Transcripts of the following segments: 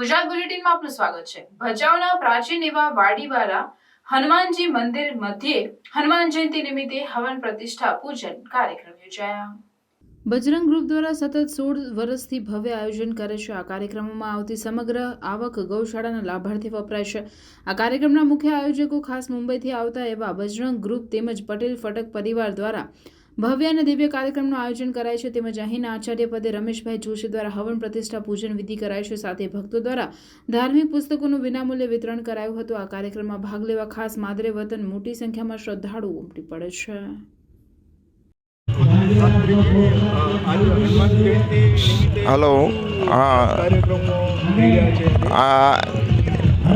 બુલેટિનમાં આપનું સ્વાગત છે. ભચાઉના પ્રાચીન એવા વાડીવાળા હનુમાનજી મંદિર મધ્યે હનુમાન જયંતિ નિમિત્તે હવન પ્રતિષ્ઠા પૂજન કાર્યક્રમ યોજાયા. બજરંગ ગ્રુપ દ્વારા સતત સોળ વર્ષથી ભવ્ય આયોજન કરે છે. આ કાર્યક્રમોમાં આવતી સમગ્ર આવક ગૌશાળાના લાભાર્થી વપરાય છે. આ કાર્યક્રમના મુખ્ય આયોજકો ખાસ મુંબઈથી આવતા એવા બજરંગ ગ્રુપ તેમજ પટેલ ફટક પરિવાર દ્વારા ભવ્ય અને દિવ્ય કાર્યક્રમનું આયોજન કરાય છે. તેમજ અહીંના આચાર્ય પદે રમેશભાઈ જોશી દ્વારા હવન પ્રતિષ્ઠા પૂજન વિધિ કરાય છે. સાથે ભક્તો દ્વારા ધાર્મિક પુસ્તકોનું વિનામૂલ્યે વિતરણ કરાયું હતું. આ કાર્યક્રમમાં ભાગ લેવા ખાસ માદરે વતન મોટી સંખ્યામાં શ્રદ્ધાળુઓ ઉમટી પડે છે. હલો હા. આ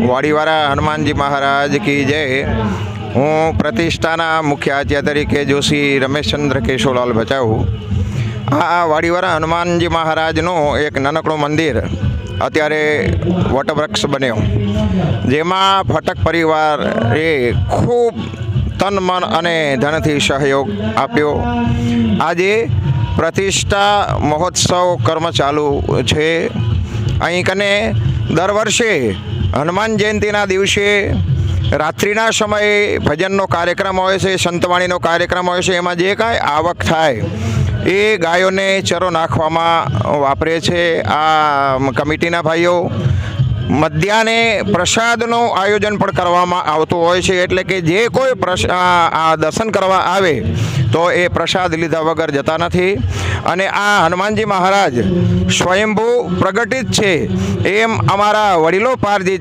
વાડીવાળા હનુમાનજી મહારાજ કી જય. હું પ્રતિષ્ઠાના મુખ્ય આચાર્ય તરીકે જોશી રમેશચંદ્ર કેશોલાલ ભચાઉ. આ વાડીવાળા હનુમાનજી મહારાજનું એક નાનકડું મંદિર અત્યારે વટવૃક્ષ બન્યો. જેમાં ફટક પરિવારે ખૂબ તન, મન અને ધનથી સહયોગ આપ્યો. આજે પ્રતિષ્ઠા મહોત્સવ કર્મ ચાલુ છે. અહીં કને દર વર્ષે હનુમાન જયંતિના દિવસે રાત્રિના સમયે ભજનનો કાર્યક્રમ હોય છે, સંતવાણીનો કાર્યક્રમ હોય છે, એમાં જે કાંઈ આવક થાય, એ ગાયોને ચરો નાખવામાં વાપરે છે. આ કમિટીના ભાઈઓ મધ્યાને પ્રસાદનું આયોજન પણ કરવામાં આવતું હોય છે, એટલે કે જે કોઈ દર્શન કરવા આવે, તો એ પ્રસાદ લીધા વગર જતા નથી. અને આ હનુમાનજી મહારાજ સ્વયંભૂ પ્રગટિત છે, એમ અમારા વડીલો પારજી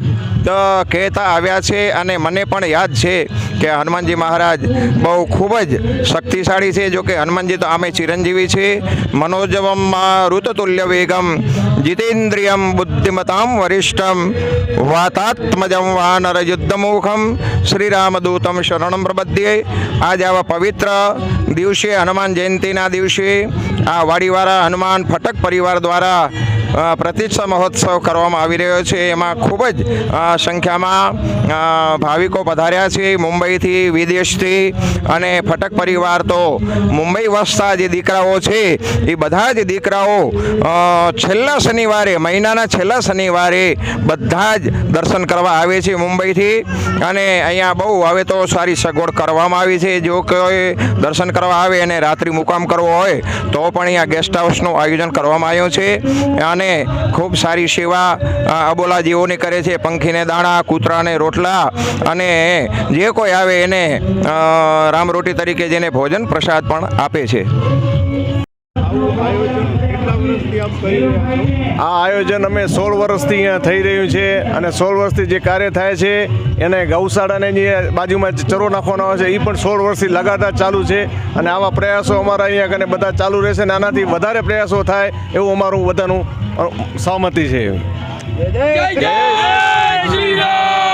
કહેતા આવ્યા છે અને મને પણ યાદ છે. કે હનુમાનજી મહારાજ બહુ ખૂબ જ શક્તિશાળી છે. જો કે હનુમાનજી તો આમે ચિરંજીવી છે. મનોજવમ ઋતતુલ્ય વેગમ, જીતેન્દ્રિયમ બુદ્ધિમતામ વરિષ્ઠમ, વાતાત્મજમ વાનર યુદ્ધમુખમ શ્રીરામદૂતમ શરણમ પ્રબધ્યે આજ આવા પવિત્ર દિવસે હનુમાન જયંતિના દિવસે આ વાડીવાળા હનુમાન ફટક પરિવાર દ્વારા પ્રતિષ્ઠા મહોત્સવ કરવામાં આવી રહ્યો છે એમાં ખૂબ જ સંખ્યામાં ભાવિકો પધાર્યા છે મુંબઈથી, વિદેશથી અને ફટક પરિવાર તો મુંબઈ વસતા જે દીકરાઓ છે, એ બધા જ દીકરાઓ છેલ્લા શનિવારે, મહિનાના છેલ્લા શનિવારે બધા જ દર્શન કરવા આવે છે મુંબઈથી અને અહીંયા બહુ હવે તો સારી સગવડ કરવામાં આવી છે. જો કોઈ દર્શન કરવા આવે અને રાત્રિ મુકામ કરવો હોય, તો પણ અહીંયા ગેસ્ટ હાઉસનું આયોજન કરવામાં આવ્યું છે અને ખૂબ સારી સેવા અબોલા જીવોની કરે છે. પંખીને દાણા, કૂતરાને રોટલા અને જે કોઈ આવે એને રામરોટી તરીકે જેને ભોજન પ્રસાદ પણ આપે છે. આ આયોજન અમે સોળ વર્ષથી અહીંયા થઈ રહ્યું છે અને સોળ વર્ષથી જે કાર્ય થાય છે એને ગૌશાળાને જે બાજુમાં ચરો નાખવાનો આવે છે એ પણ સોળ વર્ષથી લગાતાર ચાલુ છે અને આવા પ્રયાસો અમારા અહીંયા કને બધા ચાલુ રહેશે અને આનાથી વધારે પ્રયાસો થાય એવું અમારું બધાનું સહમતી સહમતિ છે. જય જય શ્રી રામ!